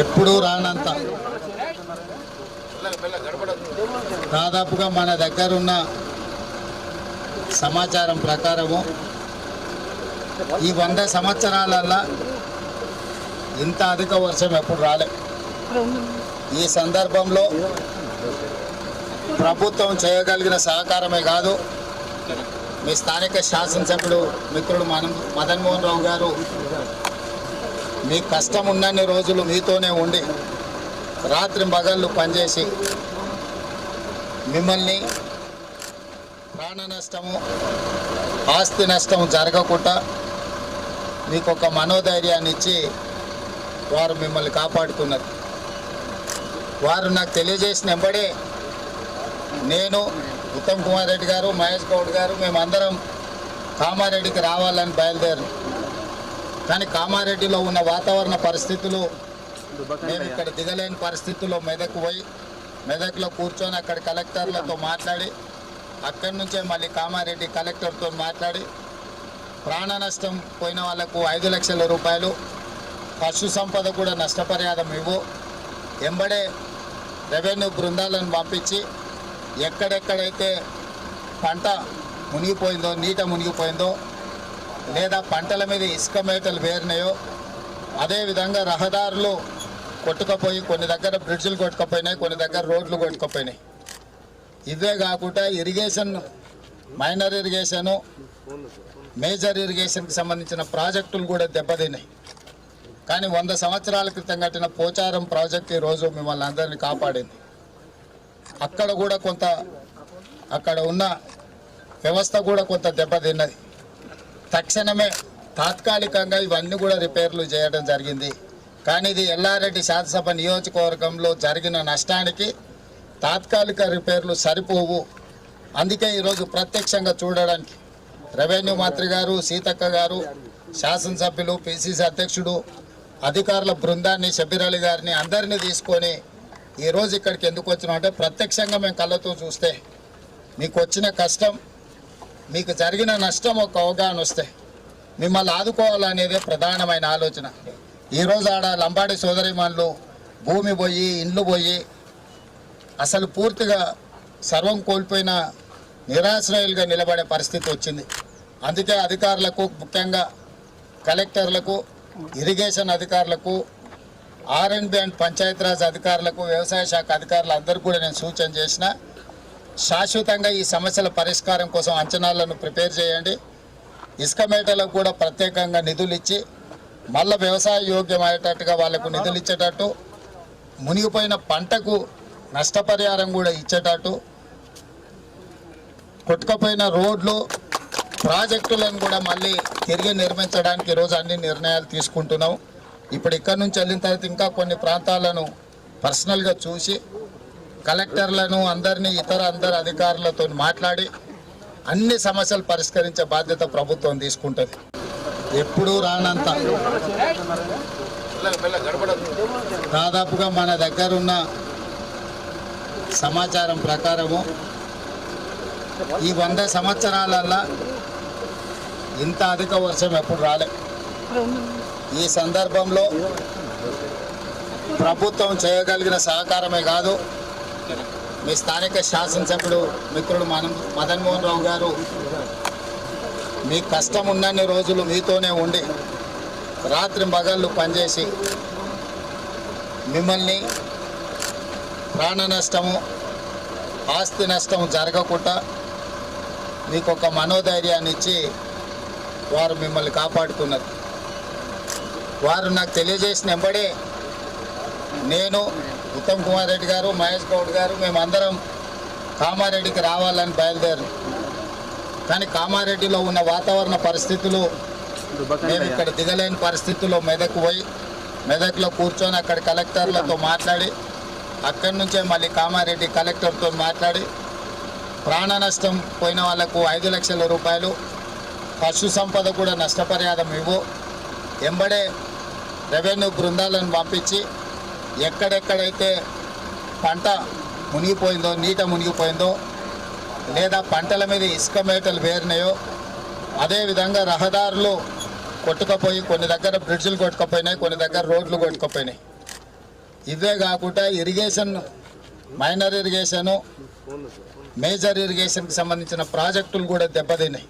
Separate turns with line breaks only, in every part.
ఎప్పుడూ రానంత. దాదాపుగా మన దగ్గర ఉన్న సమాచారం ప్రకారము ఈ వంద సంవత్సరాలల్లా ఇంత అధిక వర్షం ఎప్పుడు రాలే. ఈ సందర్భంలో ప్రభుత్వం చేయగలిగిన సహకారమే కాదు మీ స్థానిక శాసనసభ్యుడు మిత్రుడు మన మదన్మోహన్ రావు గారు మీ కష్టం ఉన్నన్ని రోజులు మీతోనే ఉండి రాత్రి మగళ్ళు పనిచేసి మిమ్మల్ని ప్రాణ నష్టము ఆస్తి నష్టం జరగకుండా మీకు ఒక మనోధైర్యాన్ని ఇచ్చి వారు మిమ్మల్ని కాపాడుకున్నారు. వారు నాకు తెలియజేసిన వెంబడే నేను ఉత్తమ్ కుమార్ రెడ్డి గారు మహేష్ గౌడ్ గారు మేమందరం కామారెడ్డికి రావాలని బయలుదేరు కానీ కామారెడ్డిలో ఉన్న వాతావరణ పరిస్థితులు మేము ఇక్కడ దిగలేని పరిస్థితుల్లో మెదక్ పోయి మెదక్లో కూర్చొని అక్కడ కలెక్టర్లతో మాట్లాడి అక్కడి నుంచే మళ్ళీ కామారెడ్డి కలెక్టర్తో మాట్లాడి ప్రాణ నష్టం పోయిన వాళ్ళకు ఐదు లక్షల రూపాయలు పశు సంపద కూడా నష్టపరిహారం ఇవ్వు ఎంబడే రెవెన్యూ బృందాలను పంపించి ఎక్కడెక్కడైతే పంట మునిగిపోయిందో నీట మునిగిపోయిందో లేదా పంటల మీద ఇసుక మేటలు వేరినాయో అదేవిధంగా రహదారులు కొట్టుకపోయి కొన్ని దగ్గర బ్రిడ్జ్లు కొట్టుకపోయినాయి కొన్ని దగ్గర రోడ్లు కొట్టుకపోయినాయి. ఇవే కాకుండా ఇరిగేషన్ మైనర్ ఇరిగేషను మేజర్ ఇరిగేషన్కి సంబంధించిన ప్రాజెక్టులు కూడా దెబ్బతిన్నాయి. కానీ వంద సంవత్సరాల క్రితం కట్టిన పోచారం ప్రాజెక్ట్ ఈరోజు మిమ్మల్ని అందరినీ కాపాడింది. అక్కడ కూడా కొంత అక్కడ ఉన్న వ్యవస్థ కూడా కొంత దెబ్బతిన్నది. తక్షణమే తాత్కాలికంగా ఇవన్నీ కూడా రిపేర్లు చేయడం జరిగింది. కానీ ఇది ఎల్లారెడ్డి శాసనసభ నియోజకవర్గంలో జరిగిన నష్టానికి తాత్కాలిక రిపేర్లు సరిపోవు. అందుకే ఈరోజు ప్రత్యక్షంగా చూడడానికి రెవెన్యూ మంత్రి గారు సీతక్క గారు శాసనసభ్యులు పిసిసి అధ్యక్షుడు అధికారుల బృందాన్ని షబీరలి గారిని అందరినీ తీసుకొని ఈరోజు ఇక్కడికి ఎందుకు వచ్చినామంటే ప్రత్యక్షంగా మేము కళ్ళతో చూస్తే మీకు వచ్చిన కష్టం మీకు జరిగిన నష్టం ఒక అవగాహన వస్తే మిమ్మల్ని ఆదుకోవాలనేదే ప్రధానమైన ఆలోచన. ఈరోజు ఆడ లంబాడి సోదరిమణులు భూమి పోయి ఇండ్లు పోయి అసలు పూర్తిగా సర్వం కోల్పోయిన నిరాశ్రయులుగా నిలబడే పరిస్థితి వచ్చింది. అందుకే అధికారులకు ముఖ్యంగా కలెక్టర్లకు ఇరిగేషన్ అధికారులకు R and B and Panchayati Raj అధికారులకు వ్యవసాయ శాఖ అధికారులు అందరికీ కూడా నేను సూచన చేసిన శాశ్వతంగా ఈ సమస్యల పరిష్కారం కోసం అంచనాలను ప్రిపేర్ చేయండి. ఇసుక మేటలకు కూడా ప్రత్యేకంగా నిధులు ఇచ్చి మళ్ళీ వ్యవసాయ యోగ్యం అయ్యేటట్టుగా వాళ్ళకు నిధులు ఇచ్చేటట్టు మునిగిపోయిన పంటకు నష్టపరిహారం కూడా ఇచ్చేటట్టు కొట్టుకపోయిన రోడ్లు ప్రాజెక్టులను కూడా మళ్ళీ తిరిగి నిర్మించడానికి ఈరోజు అన్ని నిర్ణయాలు తీసుకుంటున్నాం. ఇప్పుడు ఇక్కడ నుంచి వెళ్ళిన తర్వాత ఇంకా కొన్ని ప్రాంతాలను పర్సనల్గా చూసి కలెక్టర్లను అందరినీ ఇతర అందరు అధికారులతో మాట్లాడి అన్ని సమస్యలు పరిష్కరించే బాధ్యత ప్రభుత్వం తీసుకుంటుంది. ఎప్పుడూ రానంత. దాదాపుగా మన దగ్గర ఉన్న సమాచారం ప్రకారము ఈ వంద సంవత్సరాలల్లా ఇంత అధిక వర్షం ఎప్పుడు రాలే. ఈ సందర్భంలో ప్రభుత్వం చేయగలిగిన సహకారమే కాదు మీ స్థానిక శాసనసభ్యుడు మిత్రుడు మన మదన్ మోహన్ రావు గారు మీ కష్టం ఉన్నన్ని రోజులు మీతోనే ఉండి రాత్రి మగళ్ళు పనిచేసి మిమ్మల్ని ప్రాణ నష్టము ఆస్తి నష్టం జరగకుండా మీకు ఒక మనోధైర్యాన్ని ఇచ్చి వారు మిమ్మల్ని కాపాడుకున్నారు. వారు నాకు తెలియజేసిన ఎంబడే నేను ఉత్తమ్ కుమార్ రెడ్డి గారు మహేష్ గౌడ్ గారు మేమందరం కామారెడ్డికి రావాలని బయలుదేరు. కానీ కామారెడ్డిలో ఉన్న వాతావరణ పరిస్థితులు మేము ఇక్కడ దిగలేని పరిస్థితుల్లో మెదక్ పోయి మెదక్లో కూర్చొని అక్కడ కలెక్టర్లతో మాట్లాడి అక్కడి నుంచే మళ్ళీ కామారెడ్డి కలెక్టర్తో మాట్లాడి ప్రాణ నష్టం పోయిన వాళ్ళకు ఐదు లక్షల రూపాయలు పశు సంపద కూడా నష్టపరిహారం ఇవ్వు ఎంబడే రెవెన్యూ బృందాలను పంపించి ఎక్కడెక్కడైతే పంట మునిగిపోయిందో నీట మునిగిపోయిందో లేదా పంటల మీద ఇసుక మేటలు వేరినాయో అదేవిధంగా రహదారులు కొట్టుకపోయి కొన్ని దగ్గర బ్రిడ్జ్లు కొట్టుకపోయినాయి కొన్ని దగ్గర రోడ్లు కొట్టుకపోయినాయి. ఇవే కాకుండా ఇరిగేషన్ మైనర్ ఇరిగేషను మేజర్ ఇరిగేషన్కి సంబంధించిన ప్రాజెక్టులు కూడా దెబ్బతిన్నాయి.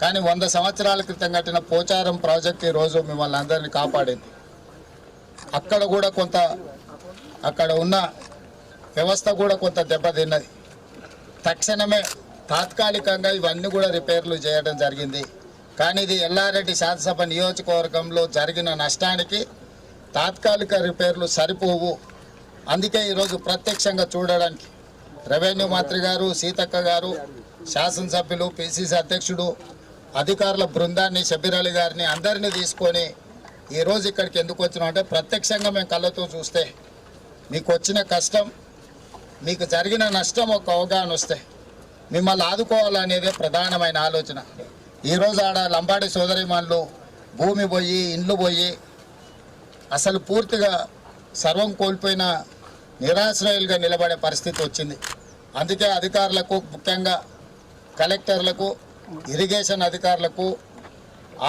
కానీ వంద సంవత్సరాల క్రితం కట్టిన పోచారం ప్రాజెక్ట్ ఈరోజు మిమ్మల్ని అందరినీ కాపాడింది. అక్కడ కూడా కొంత అక్కడ ఉన్న వ్యవస్థ కూడా కొంత దెబ్బతిన్నది. తక్షణమే తాత్కాలికంగా ఇవన్నీ కూడా రిపేర్లు చేయడం జరిగింది. కానీ ఇది ఎల్లారెడ్డి శాసనసభ నియోజకవర్గంలో జరిగిన నష్టానికి తాత్కాలిక రిపేర్లు సరిపోవు. అందుకే ఈరోజు ప్రత్యక్షంగా చూడడానికి రెవెన్యూ మంత్రి గారు సీతక్క గారు శాసనసభ్యులు పిసిసి అధ్యక్షుడు అధికారుల బృందాన్ని షబీర్ అలీ గారిని అందరినీ తీసుకొని ఈరోజు ఇక్కడికి ఎందుకు వచ్చినాం అంటే ప్రత్యక్షంగా మేము కళ్ళతో చూస్తే మీకు వచ్చిన కష్టం మీకు జరిగిన నష్టం ఒక అవగాహన వస్తే మిమ్మల్ని ఆదుకోవాలనేదే ప్రధానమైన ఆలోచన. ఈరోజు ఆడ లంబాడి సోదరిమణులు భూమి పోయి ఇండ్లు పోయి అసలు పూర్తిగా సర్వం కోల్పోయిన నిరాశ్రయులుగా నిలబడే పరిస్థితి వచ్చింది. అందుకే అధికారులకు ముఖ్యంగా కలెక్టర్లకు ఇరిగేషన్ అధికారులకు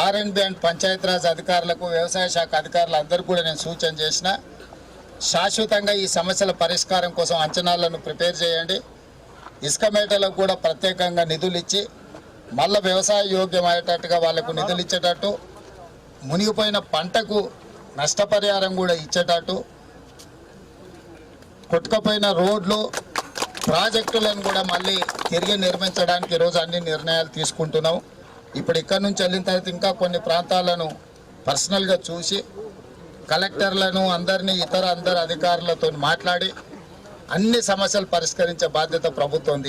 R and B and Panchayati Raj అధికారులకు వ్యవసాయ శాఖ అధికారులు అందరికీ కూడా నేను సూచన చేసిన శాశ్వతంగా ఈ సమస్యల పరిష్కారం కోసం అంచనాలను ప్రిపేర్ చేయండి. ఇసుక మేటలకు కూడా ప్రత్యేకంగా నిధులు ఇచ్చి మళ్ళీ వ్యవసాయ యోగ్యం అయ్యేటట్టుగా వాళ్ళకు నిధులు ఇచ్చేటట్టు మునిగిపోయిన పంటకు నష్టపరిహారం కూడా ఇచ్చేటట్టు కొట్టుకపోయిన రోడ్లు ప్రాజెక్టులను కూడా మళ్ళీ తిరిగి నిర్మించడానికి ఈరోజు అన్ని నిర్ణయాలు తీసుకుంటున్నాం. ఇప్పుడు ఇక్కడ నుంచి వెళ్ళిన తర్వాత ఇంకా కొన్ని ప్రాంతాలను పర్సనల్గా చూసి కలెక్టర్లను అందరినీ ఇతర అందరు అధికారులతో మాట్లాడి అన్ని సమస్యలు పరిష్కరించే బాధ్యత ప్రభుత్వం